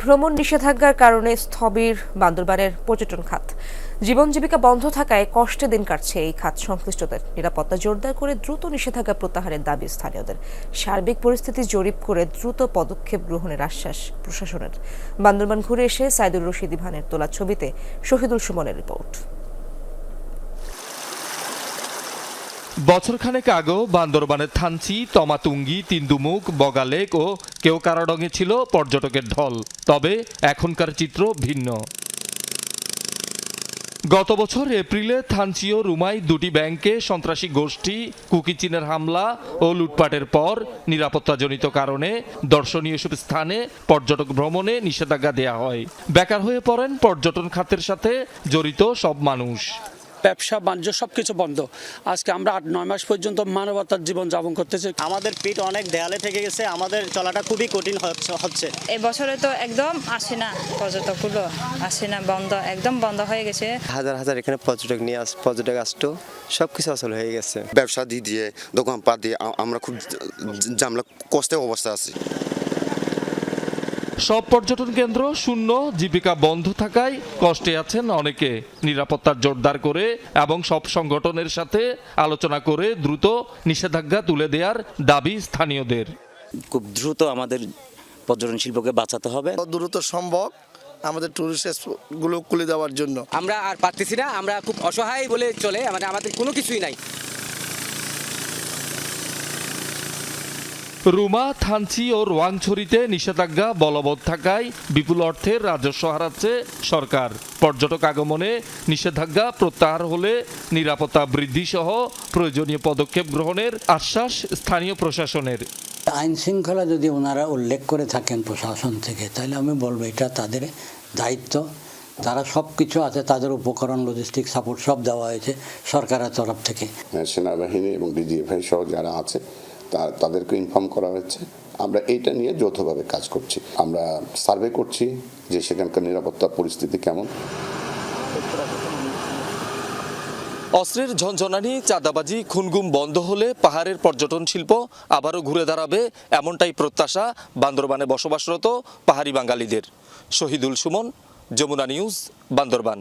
ভ্রমণ নিষেধাজ্ঞার কারণে স্থবির বান্দরবানের পর্যটন খাত। জীবন জীবিকা বন্ধ থাকায় কষ্টে দিন কাটছে এই খাত সংশ্লিষ্টদের। নিরাপত্তা জোরদার করে দ্রুত নিষেধাজ্ঞা প্রত্যাহারের দাবি স্থানীয়দের। সার্বিক পরিস্থিতি জরিপ করে দ্রুত পদক্ষেপ গ্রহণের আশ্বাস প্রশাসনের। বান্দরবান ঘুরে এসে সাইদুর রশিদ ইভানের তোলা ছবিতে শহীদুল সুমনের রিপোর্ট। বছরখানেক আগেও বান্দরবানের থানচি, তমাতুঙ্গি, তিন্দুমুখ, বগালেক ও কেওকারাডঙে ছিল পর্যটকের ঢল। তবে এখনকার চিত্র ভিন্ন। গত বছর এপ্রিলে থানচি ও রুমাই দুটি ব্যাংকে সন্ত্রাসী গোষ্ঠী কুকিচিনের হামলা ও লুটপাটের পর নিরাপত্তাজনিত কারণে দর্শনীয় সব স্থানে পর্যটক ভ্রমণে নিষেধাজ্ঞা দেয়া হয়। বেকার হয়ে পড়েন পর্যটন খাতের সাথে জড়িত সব মানুষ। ব্যবসা বাণিজ্য সব কিছু বন্ধ। আজকে আমরা আট নয় মাস পর্যন্ত মানবতার জীবন যাপন করতেছি আমাদের পিঠ অনেক দেয়ালে থেকে গেছে আমাদের চলাটা খুবই কঠিন হচ্ছে- হচ্ছে। এই বছরে তো একদম আসে না পর্যটকগুলো আসে না বন্ধ একদম বন্ধ হয়ে গেছে। হাজার হাজার এখানে পর্যটক নিয়ে আস পর্যটক আসতো সব কিছু আসল হয়ে গেছে। ব্যবসা দিয়ে দিয়ে দোকানপাট দিয়ে আমরা খুব জামলা কষ্টে অবস্থা আছি। সব পর্যটন কেন্দ্র শূন্য জীবিকা বন্ধ থাকায় কষ্টে আছেন অনেকে। নিরাপত্তার জোরদার করে এবং সব সংগঠনের সাথে আলোচনা করে দ্রুত নিষেধাজ্ঞা তুলে দেওয়ার দাবি স্থানীয়দের। খুব দ্রুত আমাদের পর্যটন শিল্পকে বাঁচাতে হবে। দ্রুত সম্ভব আমাদের টুরিস্টগুলো খুলে দেওয়ার জন্য। আমরা আর পারতেছি না আমরা খুব অসহায় বলে চলে মানে আমাদের কোনো কিছুই নাই। রুমা থানচি ও রোয়াংছড়িতে নিষেধাজ্ঞা বলবৎ থাকায় বিপুল অর্থের রাজস্ব হারাচ্ছে সরকার। পর্যটক আগমনে নিষেধাজ্ঞা প্রত্যাহার হলে নিরাপত্তা বৃদ্ধি সহ প্রয়োজনীয় পদক্ষেপ গ্রহণের আশ্বাস স্থানীয় প্রশাসনের। আইন শৃঙ্খলা যদি ওনারা উল্লেখ করে থাকেন প্রশাসন থেকে তাহলে আমি বলব এটা তাদের দায়িত্ব। তারা সব কিছু আছে তাদের উপকরণ লজিস্টিক সাপোর্ট সব দেওয়া হয়েছে সরকারের তরফ থেকে। সেনাবাহিনী এবং ডিজিএফআই সহ যারা আছে তাদেরকে ইনফর্ম করা হয়েছে। আমরা এইটা নিয়ে যৌথভাবে কাজ করছি। আমরা সার্ভে করছি যে সেখানকার নিরাপত্তা পরিস্থিতি কেমন। অস্ত্রের ঝনঝনানি, চাঁদাবাজি, খুনগুম বন্ধ হলে পাহাড়ের পর্যটন শিল্প আবারও ঘুরে দাঁড়াবে এমনটাই প্রত্যাশা বান্দরবানে বসবাসরত পাহাড়ি বাঙালিদের। শহীদুল সুমন, যমুনা নিউজ, বান্দরবান।